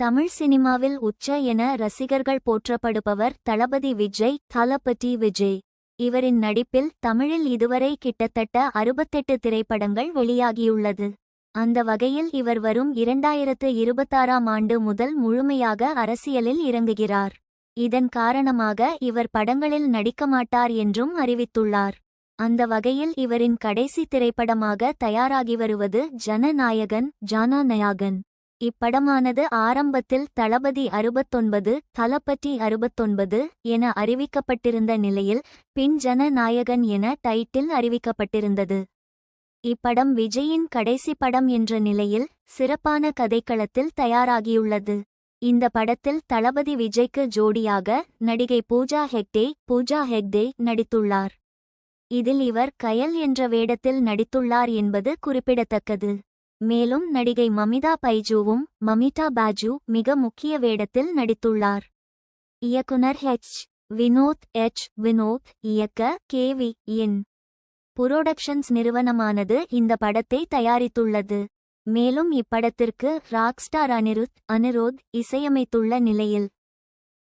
தமிழ் சினிமாவில் உச்ச என ரசிகர்கள் போற்றப்படுபவர் தளபதி விஜய் தளபதி விஜய். இவரின் நடிப்பில் தமிழில் இதுவரை கிட்டத்தட்ட அறுபத்தெட்டு திரைப்படங்கள் வெளியாகியுள்ளது. அந்த வகையில் இவர் வரும் இரண்டாயிரத்து இருபத்தாறாம் ஆண்டு முதல் முழுமையாக அரசியலில் இறங்குகிறார். இதன் காரணமாக இவர் படங்களில் நடிக்க மாட்டார் என்றும் அறிவித்துள்ளார். அந்த வகையில் இவரின் கடைசி திரைப்படமாக தயாராகி வருவது ஜனநாயகன் ஜானாநாயகன் இப்படமானது ஆரம்பத்தில் தளபதி அறுபத்தொன்பது தளபதி அறுபத்தொன்பது என அறிவிக்கப்பட்டிருந்த நிலையில் பின் ஜனநாயகன் என டைட்டில் அறிவிக்கப்பட்டிருந்தது. இப்படம் விஜயின் கடைசி படம் என்ற நிலையில் சிறப்பான கதைக்களத்தில் தயாராகியுள்ளது. இந்த படத்தில் தளபதி விஜய்க்கு ஜோடியாக நடிகை பூஜா ஹெக்டே பூஜா ஹெக்டே நடித்துள்ளார். இதில் இவர் கயல் என்ற வேடத்தில் நடித்துள்ளார் என்பது குறிப்பிடத்தக்கது. மேலும் நடிகை மமிதா பைஜூவும் மமிதா பாஜு மிக முக்கிய வேடத்தில் நடித்துள்ளார். இயக்குனர் ஹெச் வினோத் எச் வினோத் இயக்க கே. வி. என். புரோடக்ஷன்ஸ் நிறுவனமானது இந்த படத்தை தயாரித்துள்ளது. மேலும் இப்படத்திற்கு ராக்ஸ்டார் அனிருத் அனிரோத் இசையமைத்துள்ள நிலையில்